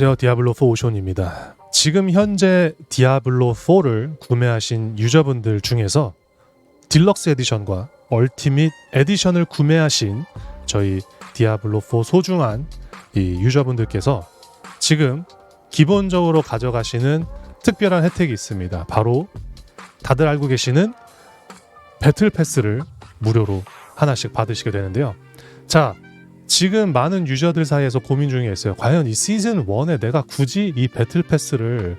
안녕하세요 디아블로4 오션입니다. 지금 현재 디아블로4를 구매하신 유저분들 중에서 딜럭스 에디션과 얼티밋 에디션을 구매하신 저희 디아블로4 소중한 이 유저분들께서 지금 기본적으로 가져가시는 특별한 혜택이 있습니다. 바로 다들 알고 계시는 배틀 패스를 무료로 하나씩 받으시게 되는데요. 자, 지금 많은 유저들 사이에서 고민 중에 있어요. 과연 이 시즌 1에 내가 굳이 이 배틀 패스를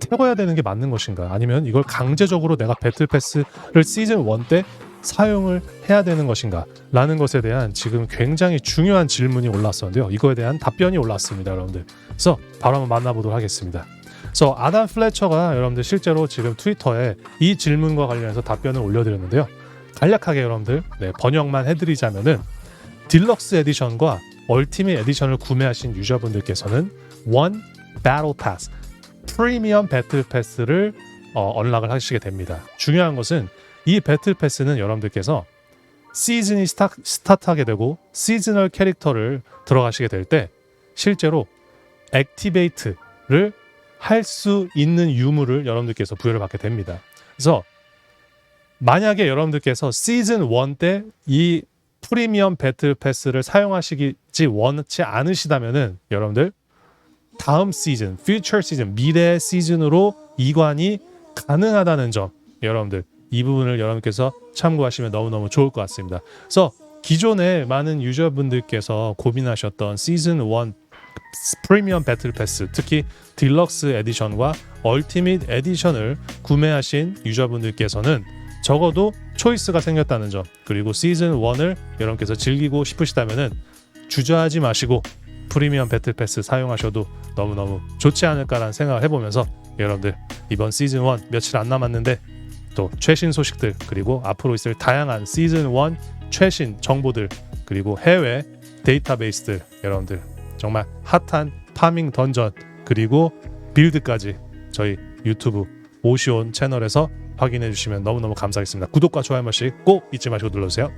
태워야 되는 게 맞는 것인가? 아니면 이걸 강제적으로 내가 배틀 패스를 시즌 1 때 사용을 해야 되는 것인가? 라는 것에 대한 지금 굉장히 중요한 질문이 올랐었는데요. 이거에 대한 답변이 올랐습니다, 여러분들. 그래서 바로 한번 만나보도록 하겠습니다. 그래서 아담 플래처가 여러분들 실제로 지금 트위터에 이 질문과 관련해서 답변을 올려드렸는데요. 간략하게 여러분들 네, 번역만 해드리자면은 딜럭스 에디션과 얼티밋 에디션을 구매하신 유저분들께서는 원 배틀 패스 프리미엄 배틀 패스를 어, 언락을 하시게 됩니다. 중요한 것은 이 배틀 패스는 여러분들께서 시즌이 스타, 스타트하게 되고 시즈널 캐릭터를 들어가시게 될 때 실제로 액티베이트를 할 수 있는 유무를 여러분들께서 부여를 받게 됩니다. 그래서 만약에 여러분들께서 시즌 1 때 이 프리미엄 배틀 패스를 사용하시지 원치 않으시다면은 여러분들 다음 시즌, 퓨처 시즌, 미래 시즌으로 이관이 가능하다는 점 여러분들 이 부분을 여러분께서 참고하시면 너무너무 좋을 것 같습니다. 그래서 기존에 많은 유저분들께서 고민하셨던 시즌 1 프리미엄 배틀 패스, 특히 딜럭스 에디션과 얼티밋 에디션을 구매하신 유저분들께서는 적어도 초이스가 생겼다는 점 그리고 시즌 1을 여러분께서 즐기고 싶으시다면은 주저하지 마시고 프리미엄 배틀 패스 사용하셔도 너무너무 좋지 않을까라는 생각을 해보면서 여러분들 이번 시즌 1 며칠 안 남았는데 또 최신 소식들 그리고 앞으로 있을 다양한 시즌 1 최신 정보들 그리고 해외 데이터베이스들 여러분들 정말 핫한 파밍 던전 그리고 빌드까지 저희 유튜브 오시온 채널에서 확인해 주시면 너무너무 감사하겠습니다. 구독과 좋아요 한 번씩 꼭 잊지 마시고 눌러주세요.